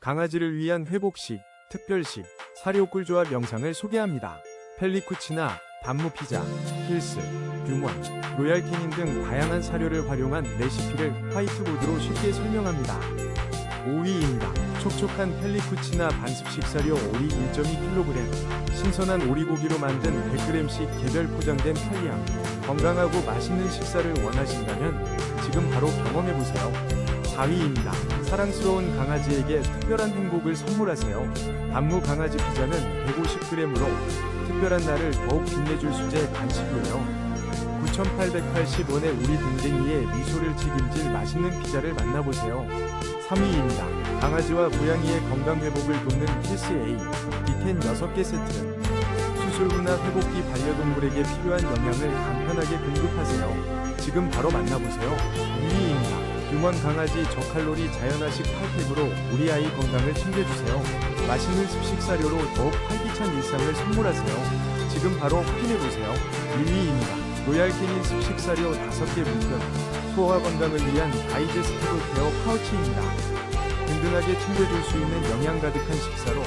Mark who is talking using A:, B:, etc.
A: 강아지를 위한 회복식, 특별식, 사료 꿀조합 영상을 소개합니다. 펠리쿠치나, 단무피자, 힐스, 뷰먼, 로얄캐닌 등 다양한 사료를 활용한 레시피를 화이트보드로 쉽게 설명합니다. 5위입니다. 촉촉한 펠리쿠치나 반습식 사료 오리 1.2kg, 신선한 오리고기로 만든 100g씩 개별 포장된 편리함, 건강하고 맛있는 식사를 원하신다면 지금 바로 경험해보세요. 4위입니다. 사랑스러운 강아지에게 특별한 행복을 선물하세요. 단무 강아지 피자는 150g으로 특별한 날을 더욱 빛내줄 수제 간식이에요. 9,880원의 우리 댕댕이의 미소를 책임질 맛있는 피자를 만나보세요. 3위입니다. 강아지와 고양이의 건강 회복을 돕는 힐스A 디텐 6개 세트. 수술 후나 회복기 반려동물에게 필요한 영양을 간편하게 공급하세요. 지금 바로 만나보세요. 2위입니다. 유먼 강아지 저칼로리 자연화식 8팩으로 우리 아이 건강을 챙겨주세요. 맛있는 습식 사료로 더욱 활기찬 일상을 선물하세요. 지금 바로 확인해보세요. 1위입니다. 로얄캐닌 습식 사료 5개 묶음 소화 건강을 위한 다이제스티브 케어 파우치입니다. 든든하게 챙겨줄 수 있는 영양 가득한 식사로